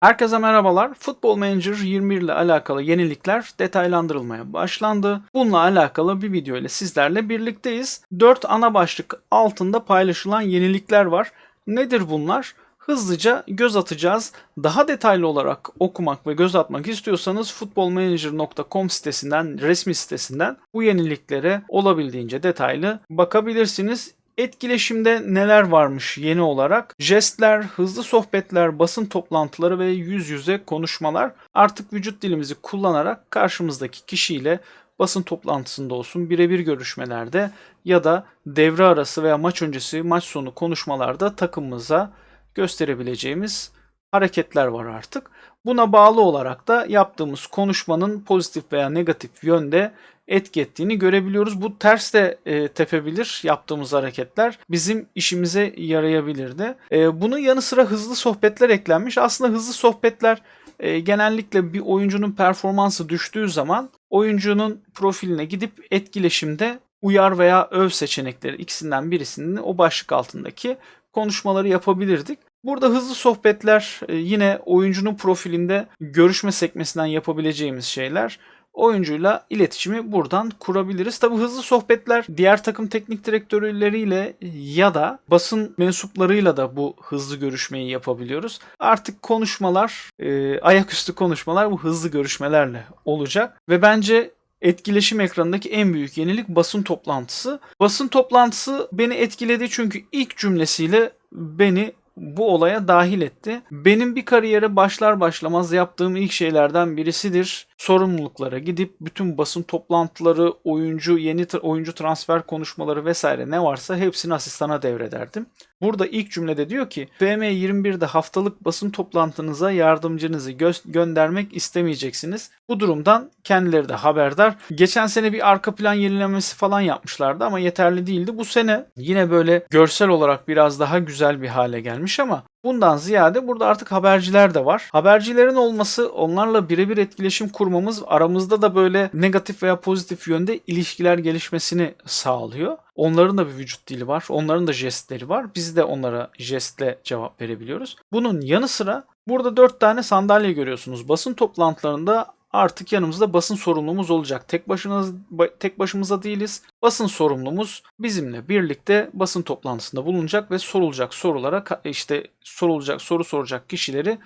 Herkese merhabalar. Football Manager 21 ile alakalı yenilikler detaylandırılmaya başlandı. Bununla alakalı bir video ile sizlerle birlikteyiz. 4 ana başlık altında paylaşılan yenilikler var. Nedir bunlar? Hızlıca göz atacağız. Daha detaylı olarak okumak ve göz atmak istiyorsanız footballmanager.com sitesinden, resmi sitesinden bu yeniliklere olabildiğince detaylı bakabilirsiniz. Etkileşimde neler varmış yeni olarak? Jestler, hızlı sohbetler, basın toplantıları ve yüz yüze konuşmalar. Artık vücut dilimizi kullanarak karşımızdaki kişiyle basın toplantısında olsun, birebir görüşmelerde ya da devre arası veya maç öncesi, maç sonu konuşmalarda takımımıza gösterebileceğimiz hareketler var artık. Buna bağlı olarak da yaptığımız konuşmanın pozitif veya negatif yönde etki ettiğini görebiliyoruz. Bu ters de e, tepebilir yaptığımız hareketler. Bizim işimize yarayabilir de. E, bunun yanı sıra hızlı sohbetler eklenmiş. Aslında hızlı sohbetler e, genellikle bir oyuncunun performansı düştüğü zaman oyuncunun profiline gidip etkileşimde uyar veya öv seçenekleri ikisinden birisini o başlık altındaki konuşmaları yapabilirdik. Burada hızlı sohbetler e, yine oyuncunun profilinde görüşme sekmesinden yapabileceğimiz şeyler oyuncuyla iletişimi buradan kurabiliriz. Tabi hızlı sohbetler diğer takım teknik direktörleriyle ya da basın mensuplarıyla da bu hızlı görüşmeyi yapabiliyoruz. Artık konuşmalar, e, ayaküstü konuşmalar bu hızlı görüşmelerle olacak ve bence etkileşim ekranındaki en büyük yenilik basın toplantısı. Basın toplantısı beni etkiledi çünkü ilk cümlesiyle beni bu olaya dahil etti. Benim bir kariyere başlar başlamaz yaptığım ilk şeylerden birisidir. Sorumluluklara gidip bütün basın toplantıları, oyuncu, yeni oyuncu transfer konuşmaları vesaire ne varsa hepsini asistana devrederdim. Burada ilk cümlede diyor ki FM21'de haftalık basın toplantınıza yardımcınızı gö- göndermek istemeyeceksiniz. Bu durumdan kendileri de haberdar. Geçen sene bir arka plan yenilemesi falan yapmışlardı ama yeterli değildi. Bu sene yine böyle görsel olarak biraz daha güzel bir hale gelmiş ama Bundan ziyade burada artık haberciler de var. Habercilerin olması onlarla birebir etkileşim kurmamız aramızda da böyle negatif veya pozitif yönde ilişkiler gelişmesini sağlıyor. Onların da bir vücut dili var. Onların da jestleri var. Biz de onlara jestle cevap verebiliyoruz. Bunun yanı sıra burada 4 tane sandalye görüyorsunuz. Basın toplantılarında artık yanımızda basın sorumlumuz olacak. Tek başımız tek başımıza değiliz. Basın sorumlumuz bizimle birlikte basın toplantısında bulunacak ve sorulacak sorulara işte sorulacak soru soracak kişileri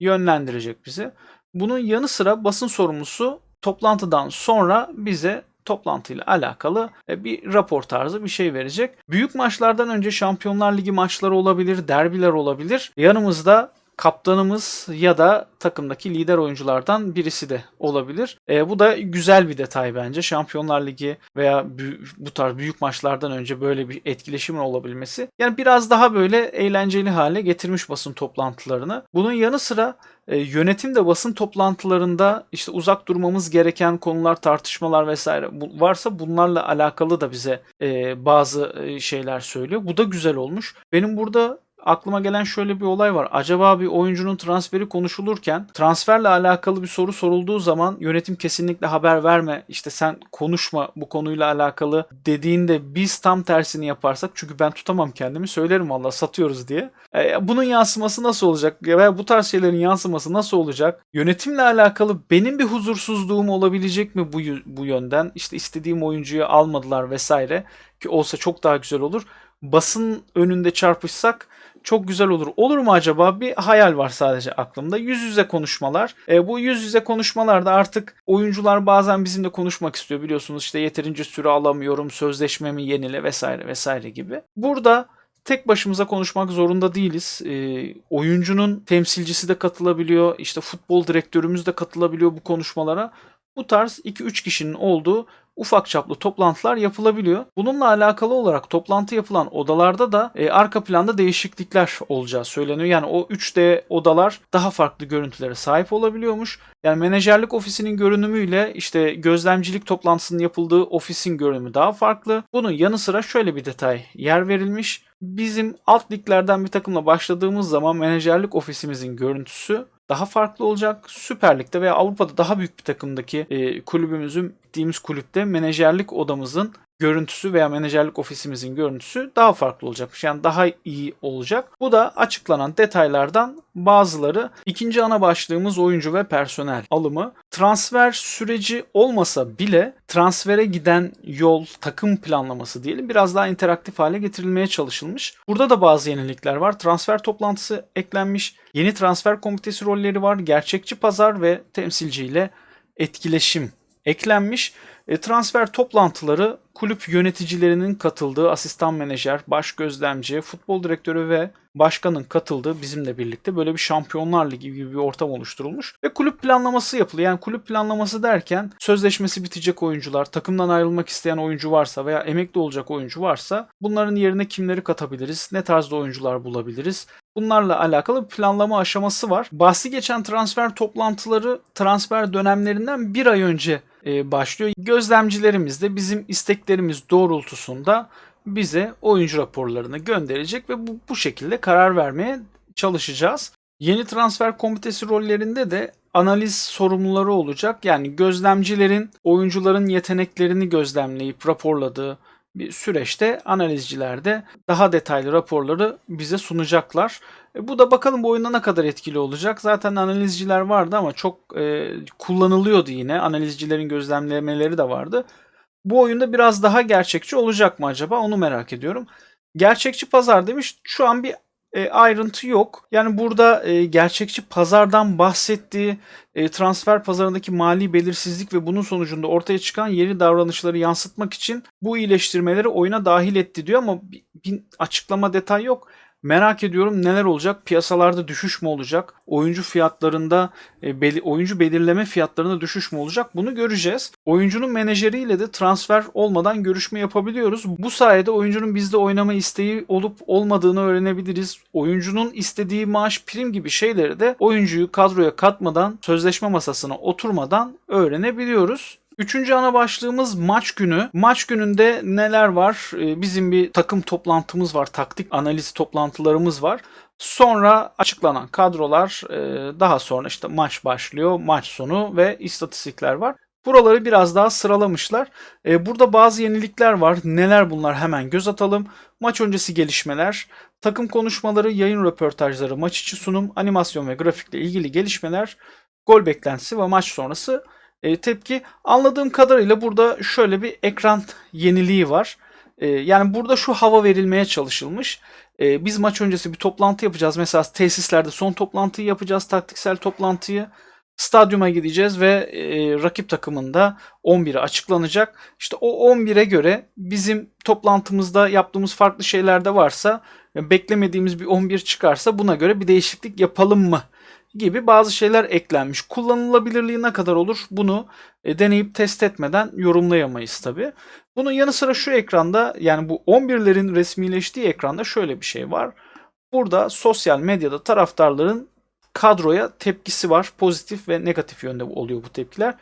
yönlendirecek bize. Bunun yanı sıra basın sorumlusu toplantıdan sonra bize toplantıyla alakalı e, bir rapor tarzı bir şey verecek. Büyük maçlardan önce Şampiyonlar Ligi maçları olabilir, derbiler olabilir. Yanımızda kaptanımız ya da takımdaki lider oyunculardan birisi de olabilir. E, bu da güzel bir detay bence. Şampiyonlar Ligi veya bu tarz büyük maçlardan önce böyle bir etkileşimin olabilmesi. Yani biraz daha böyle eğlenceli hale getirmiş basın toplantılarını. Bunun yanı sıra e, yönetim de basın toplantılarında işte uzak durmamız gereken konular, tartışmalar vesaire varsa bunlarla alakalı da bize e, bazı e, şeyler söylüyor. Bu da güzel olmuş. Benim burada aklıma gelen şöyle bir olay var. Acaba bir oyuncunun transferi konuşulurken transferle alakalı bir soru sorulduğu zaman yönetim kesinlikle haber verme işte sen konuşma bu konuyla alakalı dediğinde biz tam tersini yaparsak çünkü ben tutamam kendimi söylerim valla satıyoruz diye. E, bunun yansıması nasıl olacak veya bu tarz şeylerin yansıması nasıl olacak? Yönetimle alakalı benim bir huzursuzluğum olabilecek mi bu, bu yönden? İşte istediğim oyuncuyu almadılar vesaire ki olsa çok daha güzel olur. Basın önünde çarpışsak çok güzel olur. Olur mu acaba? Bir hayal var sadece aklımda. Yüz yüze konuşmalar. E, bu yüz yüze konuşmalarda artık oyuncular bazen bizimle konuşmak istiyor. Biliyorsunuz işte yeterince süre alamıyorum, sözleşmemi yenile vesaire vesaire gibi. Burada tek başımıza konuşmak zorunda değiliz. E, oyuncunun temsilcisi de katılabiliyor. İşte futbol direktörümüz de katılabiliyor bu konuşmalara. Bu tarz 2-3 kişinin olduğu ufak çaplı toplantılar yapılabiliyor. Bununla alakalı olarak toplantı yapılan odalarda da e, arka planda değişiklikler olacağı söyleniyor. Yani o 3D odalar daha farklı görüntülere sahip olabiliyormuş. Yani menajerlik ofisinin görünümüyle işte gözlemcilik toplantısının yapıldığı ofisin görünümü daha farklı. Bunun yanı sıra şöyle bir detay yer verilmiş. Bizim alt liglerden bir takımla başladığımız zaman menajerlik ofisimizin görüntüsü daha farklı olacak. Süper Lig'de veya Avrupa'da daha büyük bir takımdaki e, kulübümüzün gittiğimiz kulüpte menajerlik odamızın görüntüsü veya menajerlik ofisimizin görüntüsü daha farklı olacakmış. Yani daha iyi olacak. Bu da açıklanan detaylardan bazıları. İkinci ana başlığımız oyuncu ve personel alımı. Transfer süreci olmasa bile transfere giden yol, takım planlaması diyelim biraz daha interaktif hale getirilmeye çalışılmış. Burada da bazı yenilikler var. Transfer toplantısı eklenmiş. Yeni transfer komitesi rolleri var. Gerçekçi pazar ve temsilciyle etkileşim eklenmiş. E, transfer toplantıları kulüp yöneticilerinin katıldığı asistan menajer, baş gözlemci, futbol direktörü ve başkanın katıldığı bizimle birlikte böyle bir şampiyonlar ligi gibi bir ortam oluşturulmuş. Ve kulüp planlaması yapılıyor. Yani kulüp planlaması derken sözleşmesi bitecek oyuncular, takımdan ayrılmak isteyen oyuncu varsa veya emekli olacak oyuncu varsa bunların yerine kimleri katabiliriz, ne tarzda oyuncular bulabiliriz, Bunlarla alakalı bir planlama aşaması var. Bahsi geçen transfer toplantıları transfer dönemlerinden bir ay önce başlıyor. Gözlemcilerimiz de bizim isteklerimiz doğrultusunda bize oyuncu raporlarını gönderecek ve bu, bu şekilde karar vermeye çalışacağız. Yeni transfer komitesi rollerinde de analiz sorumluları olacak. Yani gözlemcilerin oyuncuların yeteneklerini gözlemleyip raporladığı bir süreçte analizciler de daha detaylı raporları bize sunacaklar. E, bu da bakalım bu oyunda ne kadar etkili olacak. Zaten analizciler vardı ama çok e, kullanılıyordu yine. Analizcilerin gözlemlemeleri de vardı. Bu oyunda biraz daha gerçekçi olacak mı acaba onu merak ediyorum. Gerçekçi pazar demiş. Şu an bir e, ayrıntı yok. Yani burada e, gerçekçi pazardan bahsettiği e, transfer pazarındaki mali belirsizlik ve bunun sonucunda ortaya çıkan yeni davranışları yansıtmak için bu iyileştirmeleri oyuna dahil etti diyor ama bir, bir açıklama detay yok. Merak ediyorum neler olacak? Piyasalarda düşüş mü olacak? Oyuncu fiyatlarında, e, oyuncu belirleme fiyatlarında düşüş mü olacak? Bunu göreceğiz. Oyuncunun menajeriyle de transfer olmadan görüşme yapabiliyoruz. Bu sayede oyuncunun bizde oynama isteği olup olmadığını öğrenebiliriz. Oyuncunun istediği maaş, prim gibi şeyleri de oyuncuyu kadroya katmadan, sözleşme masasına oturmadan öğrenebiliyoruz. Üçüncü ana başlığımız maç günü. Maç gününde neler var? Ee, bizim bir takım toplantımız var. Taktik analiz toplantılarımız var. Sonra açıklanan kadrolar e, daha sonra işte maç başlıyor, maç sonu ve istatistikler var. Buraları biraz daha sıralamışlar. E, burada bazı yenilikler var. Neler bunlar hemen göz atalım. Maç öncesi gelişmeler, takım konuşmaları, yayın röportajları, maç içi sunum, animasyon ve grafikle ilgili gelişmeler, gol beklentisi ve maç sonrası e, tepki. Anladığım kadarıyla burada şöyle bir ekran yeniliği var. E, yani burada şu hava verilmeye çalışılmış. E, biz maç öncesi bir toplantı yapacağız. Mesela tesislerde son toplantıyı yapacağız. Taktiksel toplantıyı. Stadyuma gideceğiz ve e, rakip takımında 11'i açıklanacak. İşte o 11'e göre bizim toplantımızda yaptığımız farklı şeyler de varsa beklemediğimiz bir 11 çıkarsa buna göre bir değişiklik yapalım mı gibi bazı şeyler eklenmiş. Kullanılabilirliği ne kadar olur bunu e, deneyip test etmeden yorumlayamayız tabi. Bunun yanı sıra şu ekranda yani bu 11'lerin resmileştiği ekranda şöyle bir şey var. Burada sosyal medyada taraftarların kadroya tepkisi var. Pozitif ve negatif yönde oluyor bu tepkiler.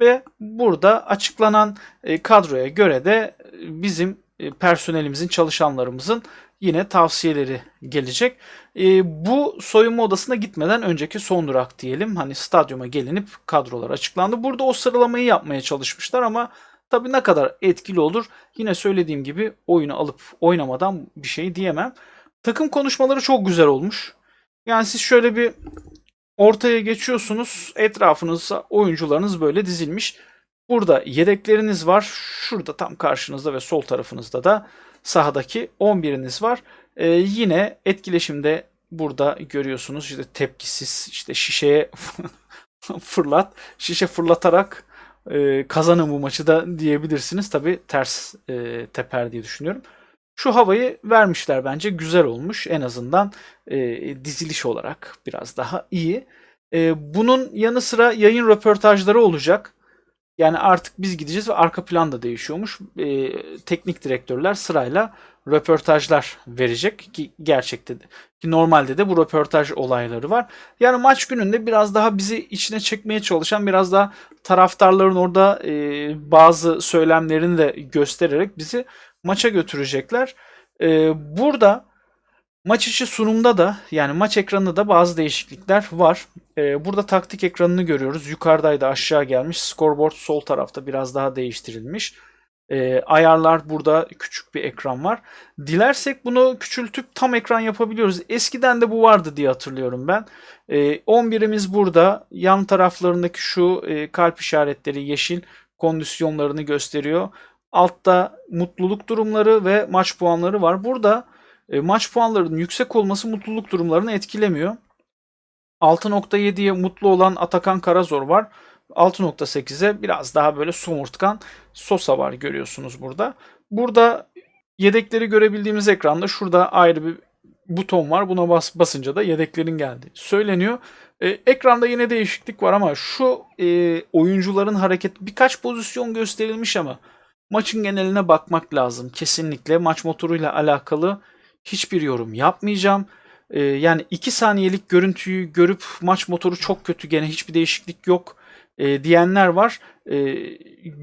Ve burada açıklanan e, kadroya göre de e, bizim e, personelimizin, çalışanlarımızın yine tavsiyeleri gelecek. E, bu soyunma odasına gitmeden önceki son durak diyelim. Hani stadyuma gelinip kadrolar açıklandı. Burada o sıralamayı yapmaya çalışmışlar ama tabii ne kadar etkili olur yine söylediğim gibi oyunu alıp oynamadan bir şey diyemem. Takım konuşmaları çok güzel olmuş. Yani siz şöyle bir ortaya geçiyorsunuz. Etrafınızda oyuncularınız böyle dizilmiş. Burada yedekleriniz var. Şurada tam karşınızda ve sol tarafınızda da sahadaki 11'iniz var. Ee, yine etkileşimde burada görüyorsunuz işte tepkisiz işte şişeye fırlat. Şişe fırlatarak e, kazanın bu maçı da diyebilirsiniz. Tabi ters e, teper diye düşünüyorum. Şu havayı vermişler bence güzel olmuş. En azından e, diziliş olarak biraz daha iyi. E, bunun yanı sıra yayın röportajları olacak. Yani artık biz gideceğiz ve arka plan da değişiyormuş. E, teknik direktörler sırayla röportajlar verecek ki gerçekte de ki normalde de bu röportaj olayları var. Yani maç gününde biraz daha bizi içine çekmeye çalışan biraz daha taraftarların orada e, bazı söylemlerini de göstererek bizi maça götürecekler. E, burada Maç içi sunumda da yani maç ekranında da bazı değişiklikler var. Ee, burada taktik ekranını görüyoruz. Yukarıdaydı aşağı gelmiş. Scoreboard sol tarafta biraz daha değiştirilmiş. e, ayarlar burada küçük bir ekran var. Dilersek bunu küçültüp tam ekran yapabiliyoruz. Eskiden de bu vardı diye hatırlıyorum ben. E, 11'imiz burada. Yan taraflarındaki şu e, kalp işaretleri yeşil kondisyonlarını gösteriyor. Altta mutluluk durumları ve maç puanları var. Burada e, maç puanlarının yüksek olması mutluluk durumlarını etkilemiyor. 6.7'ye mutlu olan Atakan Karazor var. 6.8'e biraz daha böyle somurtkan Sosa var görüyorsunuz burada. Burada yedekleri görebildiğimiz ekranda şurada ayrı bir buton var. Buna bas, basınca da yedeklerin geldiği söyleniyor. Ee, ekranda yine değişiklik var ama şu e, oyuncuların hareket birkaç pozisyon gösterilmiş ama maçın geneline bakmak lazım. Kesinlikle maç motoruyla alakalı hiçbir yorum yapmayacağım. Ee, yani 2 saniyelik görüntüyü görüp maç motoru çok kötü gene hiçbir değişiklik yok e, diyenler var. E,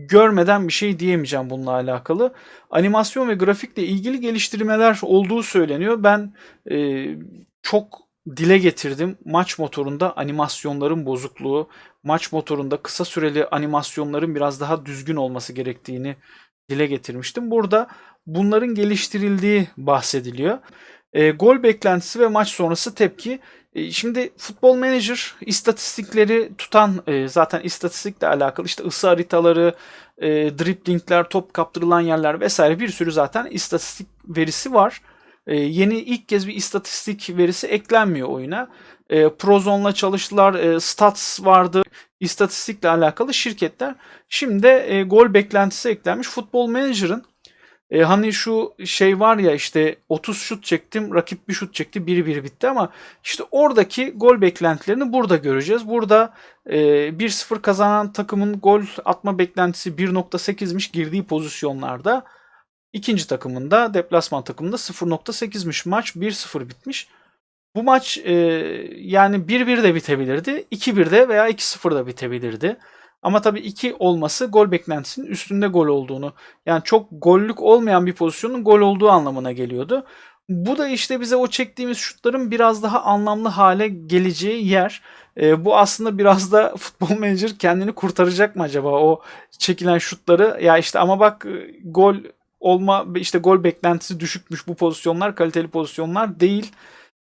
görmeden bir şey diyemeyeceğim bununla alakalı. Animasyon ve grafikle ilgili geliştirmeler olduğu söyleniyor. Ben e, çok dile getirdim. Maç motorunda animasyonların bozukluğu, maç motorunda kısa süreli animasyonların biraz daha düzgün olması gerektiğini dile getirmiştim. Burada bunların geliştirildiği bahsediliyor. E, gol beklentisi ve maç sonrası tepki. E, şimdi Futbol Manager istatistikleri tutan e, zaten istatistikle alakalı işte ısı haritaları, e, driplingler, top kaptırılan yerler vesaire bir sürü zaten istatistik verisi var. E, yeni ilk kez bir istatistik verisi eklenmiyor oyuna. E, Prozon'la çalıştılar, e, Stats vardı. İstatistikle alakalı şirketler. Şimdi e, gol beklentisi eklenmiş. Futbol Manager'ın e, hani şu şey var ya işte 30 şut çektim rakip bir şut çekti 1-1 bitti ama işte oradaki gol beklentilerini burada göreceğiz. Burada e, 1-0 kazanan takımın gol atma beklentisi 1.8'miş girdiği pozisyonlarda. İkinci takımında deplasman takımında 0.8'miş maç 1-0 bitmiş. Bu maç e, yani 1-1 de bitebilirdi 2-1 de veya 2-0 da bitebilirdi. Ama tabii 2 olması gol beklentisinin üstünde gol olduğunu yani çok gollük olmayan bir pozisyonun gol olduğu anlamına geliyordu. Bu da işte bize o çektiğimiz şutların biraz daha anlamlı hale geleceği yer. E, bu aslında biraz da futbol menajer kendini kurtaracak mı acaba o çekilen şutları? Ya işte ama bak e, gol olma işte gol beklentisi düşükmüş bu pozisyonlar kaliteli pozisyonlar değil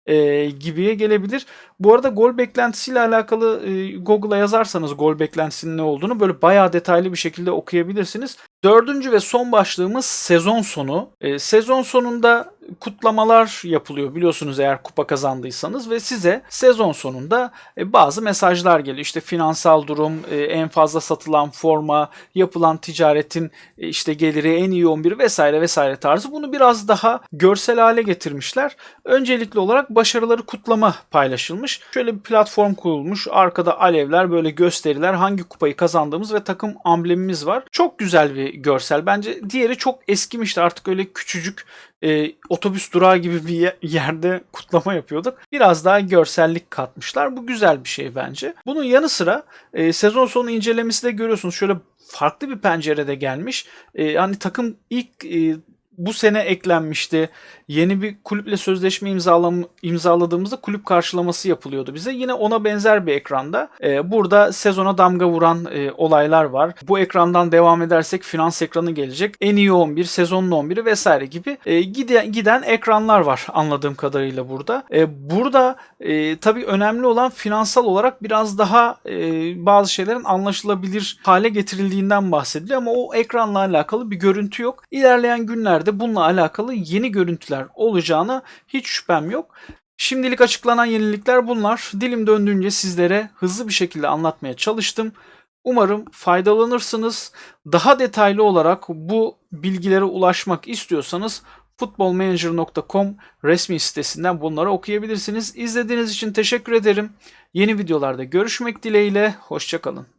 e, gibiye gelebilir. Bu arada gol beklentisiyle alakalı e, Google'a yazarsanız gol beklentisinin ne olduğunu böyle bayağı detaylı bir şekilde okuyabilirsiniz. Dördüncü ve son başlığımız sezon sonu. E, sezon sonunda kutlamalar yapılıyor biliyorsunuz eğer kupa kazandıysanız ve size sezon sonunda e, bazı mesajlar geliyor. İşte finansal durum, e, en fazla satılan forma, yapılan ticaretin e, işte geliri en iyi 11 vesaire vesaire tarzı. Bunu biraz daha görsel hale getirmişler. Öncelikli olarak başarıları kutlama paylaşılmış. Şöyle bir platform kurulmuş. Arkada alevler böyle gösteriler hangi kupayı kazandığımız ve takım amblemimiz var. Çok güzel bir görsel. Bence diğeri çok eskimişti. Artık öyle küçücük e, otobüs durağı gibi bir yerde kutlama yapıyorduk. Biraz daha görsellik katmışlar. Bu güzel bir şey bence. Bunun yanı sıra e, sezon sonu incelemesi de görüyorsunuz. Şöyle farklı bir pencerede gelmiş. E, hani takım ilk e, bu sene eklenmişti. Yeni bir kulüple sözleşme imzalam imzaladığımızda kulüp karşılaması yapılıyordu bize. Yine ona benzer bir ekranda. E, burada sezona damga vuran e, olaylar var. Bu ekrandan devam edersek finans ekranı gelecek. En iyi 11, sezonun 11'i vesaire gibi e, giden, giden ekranlar var anladığım kadarıyla burada. E, burada e, tabii önemli olan finansal olarak biraz daha e, bazı şeylerin anlaşılabilir hale getirildiğinden bahsediliyor ama o ekranla alakalı bir görüntü yok. İlerleyen günlerde bununla alakalı yeni görüntüler olacağına hiç şüphem yok. Şimdilik açıklanan yenilikler bunlar. Dilim döndüğünce sizlere hızlı bir şekilde anlatmaya çalıştım. Umarım faydalanırsınız. Daha detaylı olarak bu bilgilere ulaşmak istiyorsanız futbolmanager.com resmi sitesinden bunları okuyabilirsiniz. İzlediğiniz için teşekkür ederim. Yeni videolarda görüşmek dileğiyle. Hoşçakalın.